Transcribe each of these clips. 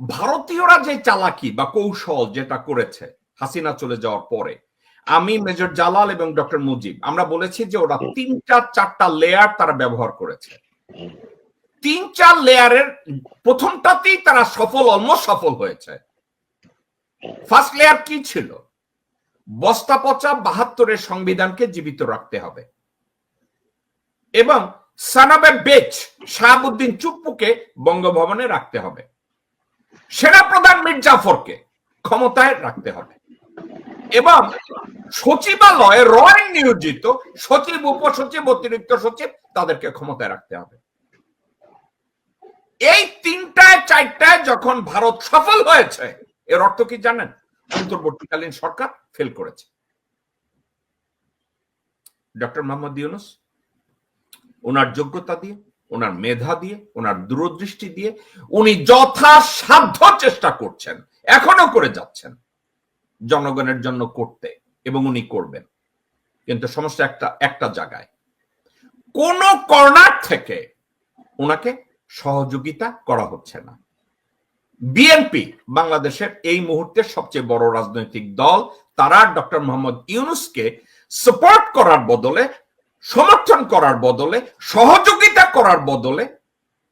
ভারতীয়রা যে চালাকি বা কৌশল যেটা করেছে, হাসিনা চলে যাওয়ার পরে, আমি মেজর জালাল এবং ডক্টর মুজিব, আমরা বলেছি যে ওরা তিনটা, চারটা লেয়ার তারা ব্যবহার করেছে। তিন চার লেয়ারের প্রথমটাতেই তারা সফল অলমোস্ট সফল হয়েছে। ফার্স্ট লেয়ার কি ছিল? বস্তা পচা বাহাত্তরের সংবিধানকে জীবিত রাখতে হবে। এবং সানাবে বেচ শাহাবুদ্দিন চুপ্পুকে বঙ্গভবনে রাখতে হবে। সেনাপ্রধান মির্জাফরকে ক্ষমতায় রাখতে হবে। এবং সচিবালয়ে, রয় নিয়োজিত সচিব, উপসচিব, অতিরিক্ত সচিব তাদেরকে ক্ষমতায় রাখতে হবে। এই তিনটায়, চারটায় যখন ভারত সফল হয়েছে, এর অর্থ কি জানেন? অন্তর্বর্তীকালীন সরকার ফেল করেছে। ডক্টর মোহাম্মদ ইউনুস, ওনার যোগ্যতা দিয়ে ওনার মেধা দিয়ে, ওনার দূরদৃষ্টি দিয়ে, উনি যথাসাধ্য চেষ্টা করছেন, এখনও করে যাচ্ছেন জনগণের জন্য করতে এবং উনি করবেন। কিন্তু সমস্যা একটা একটা জায়গায়। কোন কর্নার থেকে ওনাকে সহযোগিতা করা হচ্ছে না। বিএনপি, বাংলাদেশের এই মুহূর্তে সবচেয়ে বড় রাজনৈতিক দল, তারা ডক্টর মোহাম্মদ ইউনুসকে সাপোর্ট করার বদলে সমর্থন করার বদলে, সহযোগিতা করার বদলে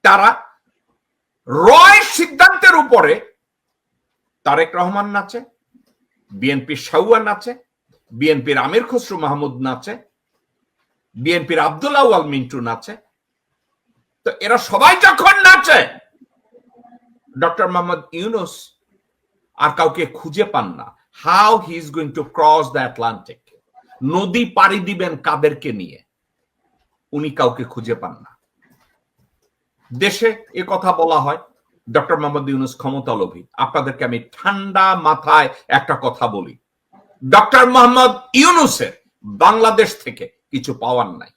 তারা রয় সিদ্ধান্তের উপরে তারেক রহমান নাচে, বিএনপির সাউয়া নাচে, বিএনপির আমির খসরু মাহমুদ নাচে, বিএনপির আবদুল্লাহ আল মিন্টু নাচে। তো এরা সবাই যখন নাচে, ডক্টর মোহাম্মদ ইউনুস আর কাউকে খুঁজে পান না। How he is going to cross the Atlantic নদী পাড়ি দিবেন কাদেরকে নিয়ে। উনি কাউকে খুঁজে পান না। দেশে এ কথা বলা হয়, ডক্টর মোহাম্মদ ইউনুস ক্ষমতা লোভী আপনাদেরকে আমি ঠান্ডা মাথায় একটা কথা বলি। ডক্টর মোহাম্মদ ইউনুসের বাংলাদেশ থেকে কিছু পাওয়ার নাই।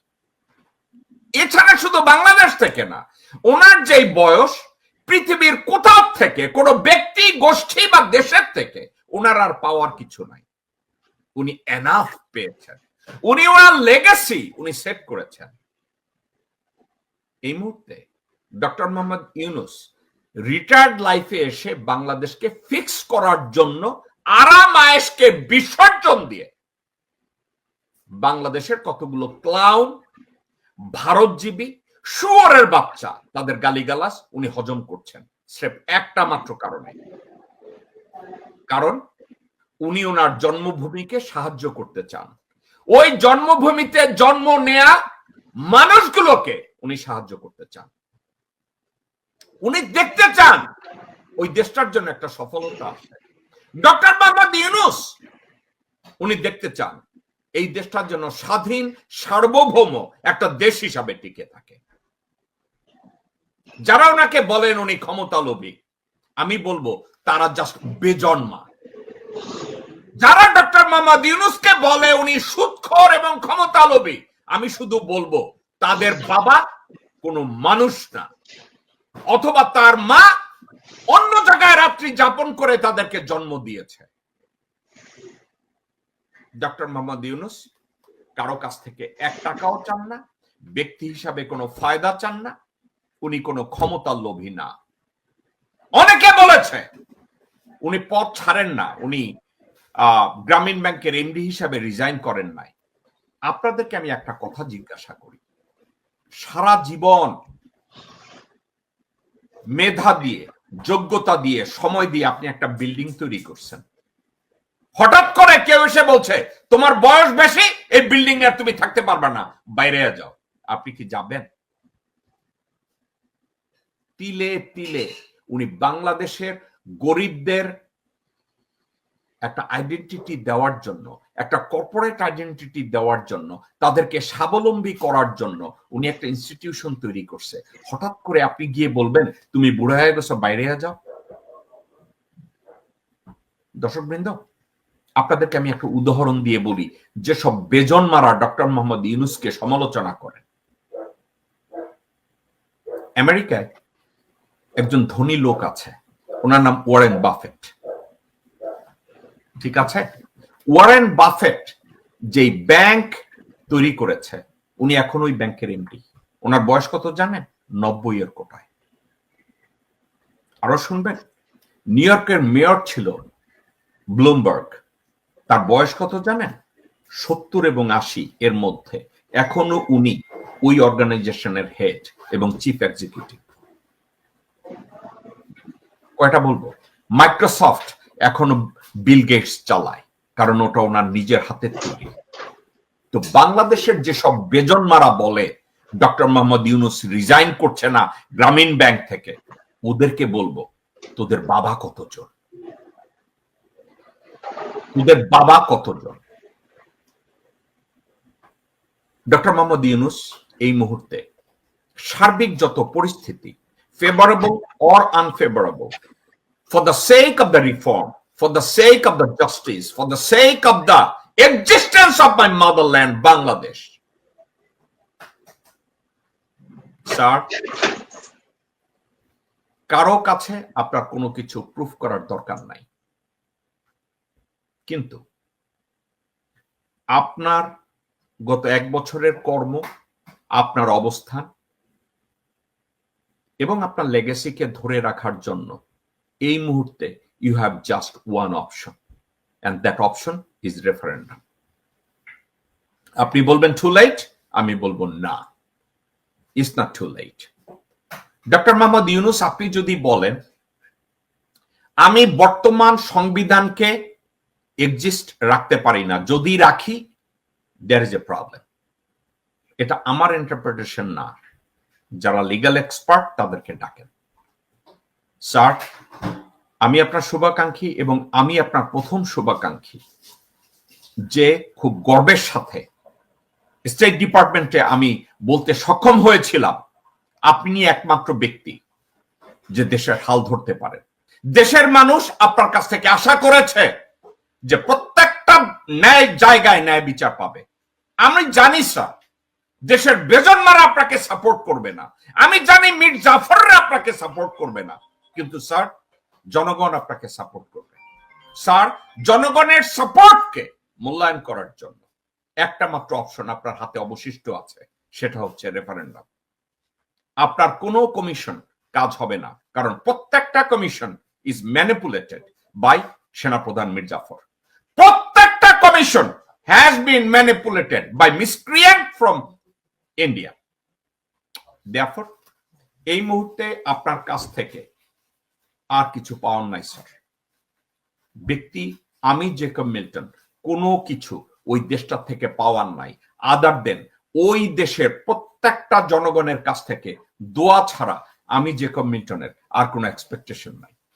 এছাড়া শুধু বাংলাদেশ থেকে না, ওনার যেই বয়স, পৃথিবীর কোথাও থেকে, কোনো ব্যক্তি, গোষ্ঠী বা দেশের থেকে, ওনার আর পাওয়ার কিছু নাই। উনি এনাফ পেয়েছেন। উনি ওনার লেগাসি উনি সেট করেছেন। এই মুহূর্তে ডক্টর মোহাম্মদ ইউনুস রিটায়ার্ড লাইফে এসে বাংলাদেশকে ফিক্স করার জন্য আরাম আয়েসকে বিসর্জন দিয়ে বাংলাদেশের কতগুলো ক্লাউন ভারতজীবী, শুয়োরের বাচ্চা তাদের গালিগালাস উনি হজম করছেন। স্রেফ একটা মাত্র কারণে। কারণ উনি ওনার জন্মভূমিকে সাহায্য করতে চান। ওই জন্মভূমিতে জন্ম নেয়া মানুষগুলোকে উনি সাহায্য করতে চান। উনি দেখতে চান ওই দেশটার জন্য একটা সফলতা ডক্টর মোহাম্মদ ইউনুস, উনি দেখতে চান এই দেশটার জন্য স্বাধীন, সার্বভৌম একটা দেশ হিসাবে টিকে থাকে। যারা ওনাকে বলেন উনি ক্ষমতা লোভী আমি বলব তারা জাস্ট বেজন্মা যারা ডক্টর মোহাম্মদ ইউনুসকে বলে উনি সুৎখর এবং ক্ষমতা লোভী আমি শুধু বলব, তাদের বাবা কোনো মানুষ না। অথবা তার মা অন্য জায়গায় রাত্রি যাপন করে তাদেরকে জন্ম দিয়েছে। ডক্টর মোহাম্মদ ইউনুস কারও কাছ থেকে এক টাকাও চান না, ব্যক্তি হিসাবে কোনো ফায়দা চান না, উনি কোনো ক্ষমতা লোভী না। অনেকে বলেছে, উনি পথ ছাড়েন না, উনি গ্রামীণ ব্যাংকের এমডি হিসাবে রিজাইন করেন নাই। আপনাদেরকে আমি একটা কথা জিজ্ঞাসা করি। সারা জীবন মেধা দিয়ে, যোগ্যতা দিয়ে, সময় দিয়ে আপনি একটা বিল্ডিং তৈরি করছেন। হঠাৎ করে কেউ এসে বলছে, তোমার বয়স বেশি, এই বিল্ডিং এ তুমি থাকতে পারবে না। বাইরে যাও। আপনি কি যাবেন? তিলে তিলে উনি বাংলাদেশের গরিবদের একটা আইডেন্টিটি দেওয়ার জন্য, একটা কর্পোরেট আইডেন্টিটি দেওয়ার জন্য, তাদেরকে স্বাবলম্বী করার জন্য উনি একটা ইনস্টিটিউশন তৈরি করছে। হঠাৎ করে আপনি গিয়ে বলবেন, তুমি বুড়া হয়ে গেছো, বাইরে যাও। দর্শক বৃন্দ আপনাদেরকে আমি একটা উদাহরণ দিয়ে বলি, যেসব বেজন মারা ডক্টর মোহাম্মদ ইউনুসকে সমালোচনা করেন আমেরিকায় একজন ধনী লোক আছে, ওনার নাম ওয়ারেন বাফেট। ঠিক আছে? ওয়ারেন বাফেট যেই ব্যাংক তৈরি করেছে, উনি এখন ওই ব্যাংকের এমডি ওনার বয়স কত জানেন? নব্বই এর কোটায়। আরও শুনবেন? নিউ ইয়র্কের মেয়র ছিল ব্লুমবার্গ তার বয়স কত জানেন? সত্তর এবং আশি এর মধ্যে। এখনও উনি ওই অর্গানাইজেশনের হেড এবং চিফ এক্সিকিউটিভ কয়টা বলব? মাইক্রোসফট এখনও বিল গেটস চালায়, কারণ ওটা ওনার নিজের হাতের তৈরি। তো বাংলাদেশের যেসব বেজন মারা বলে, ডক্টর মোহাম্মদ ইউনুস রিজাইন করছে না গ্রামীণ ব্যাংক থেকে, ওদেরকে বলব, তোদের বাবা কতজন তোদের বাবা কতজন ডক্টর মোহাম্মদ ইউনুস এই মুহূর্তে সার্বিক যত পরিস্থিতি favourable or unfavourable for the sake of the reform, for the sake of the justice, for the sake of the existence of my motherland, Bangladesh. Sir কারও কাছে আপনার কোনো কিছু প্রুফ করার দরকার নাই কিন্তু আপনার গত এক বছরের কর্ম আপনার অবস্থান এবং আপনার লেগেসিকে ধরে রাখার জন্য এই মুহূর্তে you have just one option and that option is referendum আপনি বলবেন টু লাইট আমি বলব না। It's not too light doctor Muhammad Yunus আপনি যদি বলেন, আমি বর্তমান সংবিধানকে এক্সিস্ট রাখতে পারি না, যদি রাখি দেয়ার ইজ এ প্রবলেম এটা আমার ইন্টারপ্রিটেশন না। যারা লিগাল এক্সপার্ট তাদেরকে ডাকেন। স্যার, আমি আপনার শুভাকাঙ্ক্ষী এবং আমি আপনার প্রথম শুভাকাঙ্ক্ষী, যে খুব গর্বের সাথে স্টেট ডিপার্টমেন্টে আমি বলতে সক্ষম হয়েছিলাম, আপনি একমাত্র ব্যক্তি যে দেশের হাল ধরতে পারেন দেশের মানুষ আপনার কাছ থেকে আশা করেছে যে প্রত্যেকটা ন্যায় জায়গায় ন্যায় বিচার পাবে। আমি জানি, স্যার, দেশের বেজন্মারা আপনাকে সাপোর্ট করবে না। আমি জানি মির জাফররা আপনাকে সাপোর্ট করবে না। কিন্তু স্যার, জনগণ আপনাকে সাপোর্ট করবে। স্যার, জনগণের সাপোর্টকে মূল্যায়ন করার জন্য একটা মাত্র অপশন আপনার হাতে অবশিষ্ট আছে, সেটা হচ্ছে রেফারেন্ডাম আপনার কোনো কমিশন কাজ হবে না, কারণ প্রত্যেকটা কমিশন ইজ ম্যানিপুলেটেড বাই সেনাপ্রধান মির্জাফর। প্রত্যেকটা commission has been manipulated by miscreant from India therefore এই মুহূর্তে আপনার কাছ থেকে আর কিছু পাওয়ার নাই, স্যার। ব্যক্তি, আমি জেকব মিল্টন, কোনো কিছু ওই দেশটার থেকে পাওয়ার নাই। আদার দেন ওই দেশের প্রত্যেকটা জনগণের কাছ থেকে দোয়া ছাড়া আমি জেকব মিল্টনের আর কোনো এক্সপেকটেশন নাই।